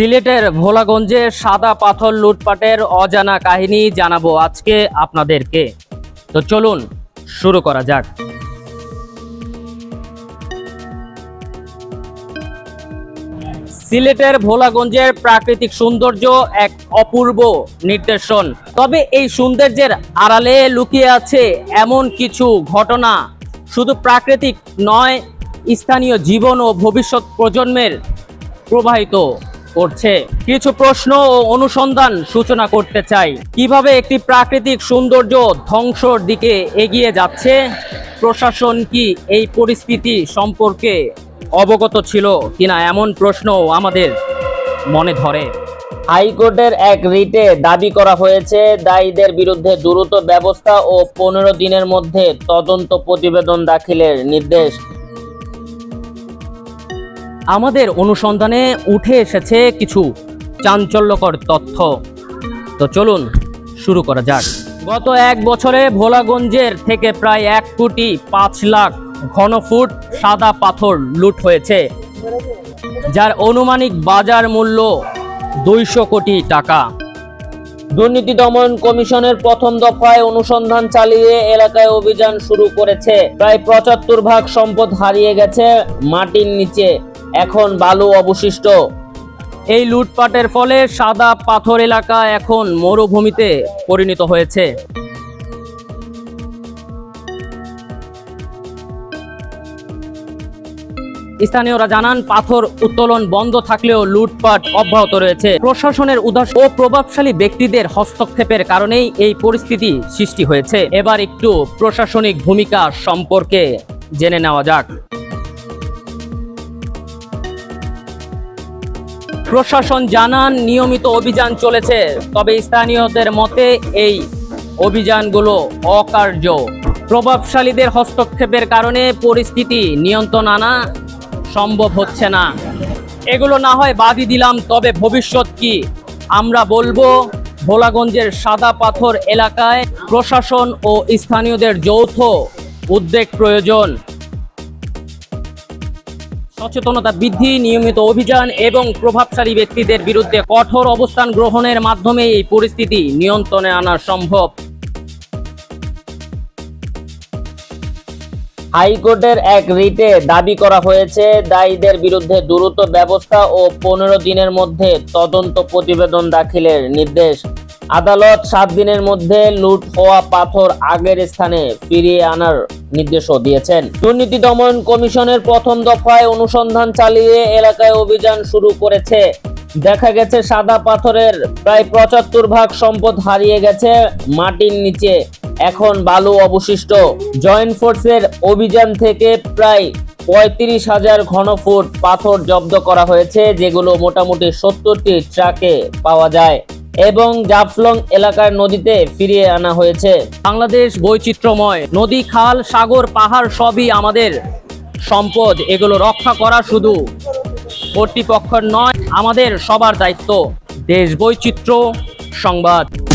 সিলেটের ভোলাগঞ্জে সাদা পাথর লুটপাটের অজানা কাহিনী জানাব আজকে আপনাদেরকে। তো চলুন, শুরু করা যাক। সিলেটের ভোলাগঞ্জের প্রাকৃতিক সৌন্দর্য এক অপূর্ব নির্দেশন তবে এই সৌন্দর্যের আড়ালে লুকিয়ে আছে এমন কিছু ঘটনা। শুধু প্রাকৃতিক নয়, স্থানীয় জীবন ও ভবিষ্যৎ প্রজন্মের প্রবাহিত করছে। কিছু প্রশ্ন ও অনুসন্ধান সূচনা করতে চাই। কীভাবে একটি প্রাকৃতিক সৌন্দর্য ধ্বংসর দিকে এগিয়ে যাচ্ছে? প্রশাসন কি এই পরিস্থিতি সম্পর্কে অবগত ছিল কিনা এমন প্রশ্ন আমাদের মনে ধরে? হাইকোর্টের এক রিটে দাবি করা হয়েছে, দায়ীদের বিরুদ্ধে দ্রুত ব্যবস্থা ও পনেরো দিনের মধ্যে তদন্ত প্রতিবেদন দাখিলের নির্দেশ। আমাদের অনুসন্ধানে উঠে এসেছে কিছু চাঞ্চল্যকর তথ্য। তো চলুন শুরু করা যাক। গত এক বছরে ভোলাগঞ্জের থেকে প্রায় এক কোটি পাঁচ লাখ ঘনফুট সাদা পাথর লুট হয়েছে, যার অনুমানিক বাজার মূল্য দুইশো কোটি টাকা। দুর্নীতি দমন কমিশনের প্রথম দফায় অনুসন্ধান চালিয়ে এলাকায় অভিযান শুরু করেছে। প্রায় পঁচাত্তর ভাগ সম্পদ হারিয়ে গেছে মাটির নিচে। এখন বালু অবশিষ্ট। এই লুটপাটের ফলে সাদা পাথর এলাকা এখন মরুভূমিতে পরিণত হয়েছে। স্থানীয়রা জানান, পাথর উত্তোলন বন্ধ থাকলেও লুটপাট অব্যাহত রয়েছে। প্রশাসনের উদাস ও প্রভাবশালী ব্যক্তিদের হস্তক্ষেপের কারণেই এই পরিস্থিতি সৃষ্টি হয়েছে। এবার একটু প্রশাসনিক ভূমিকা সম্পর্কে জেনে নেওয়া যাক। প্রশাসন জানান, নিয়মিত অভিযান চলেছে। তবে স্থানীয়দের মতে এই অভিযানগুলো অকার্য। প্রভাবশালীদের হস্তক্ষেপের কারণে পরিস্থিতি নিয়ন্ত্রণ আনা সম্ভব হচ্ছে না। এগুলো না হয় বাদই দিলাম, তবে ভবিষ্যৎ কি? আমরা বলব, ভোলাগঞ্জের সাদা পাথর এলাকায় প্রশাসন ও স্থানীয়দের যৌথ উদ্বেগ প্রয়োজন। সচেতনতা বৃদ্ধি, নিয়মিত অভিযান এবং প্রভাবশালী ব্যক্তিদের বিরুদ্ধে কঠোর অবস্থান গ্রহণের মাধ্যমে এই পরিস্থিতি নিয়ন্ত্রণে আনা সম্ভব। হাইকোর্টের এক রিটে দাবি করা হয়েছে, দায়ীদের বিরুদ্ধে দ্রুত ব্যবস্থা ও পনেরো দিনের মধ্যে তদন্ত প্রতিবেদন দাখিলের নির্দেশ। আদালত সাত দিনের মধ্যে লুট হওয়া পাথর আগের স্থানে ফিরিয়ে আনার নির্দেশও দিয়েছেন। দুর্নীতি দমন কমিশনের প্রথম দফায় অনুসন্ধান চালিয়ে এলাকায় অভিযান শুরু করেছে। দেখা গেছে, সাদা পাথরের প্রায় পঁচাত্তর ভাগ সম্পদ হারিয়ে গেছে মাটির নিচে। এখন বালু অবশিষ্ট। জয়েন্ট ফোর্সের অভিযান থেকে প্রায় পঁয়ত্রিশ হাজার ঘনফুট পাথর জব্দ করা হয়েছে, যেগুলো মোটামুটি সত্তরটি ট্রাকে পাওয়া যায়। এবং জাফলং এলাকার নদীতে ফিরিয়ে আনা হয়েছে। বাংলাদেশ বৈচিত্র্যময় নদী, খাল, সাগর, পাহাড় সবই আমাদের সম্পদ। এগুলো রক্ষা করা শুধু কর্তৃপক্ষের নয়, আমাদের সবার দায়িত্ব। দেশ বৈচিত্র্য সংবাদ।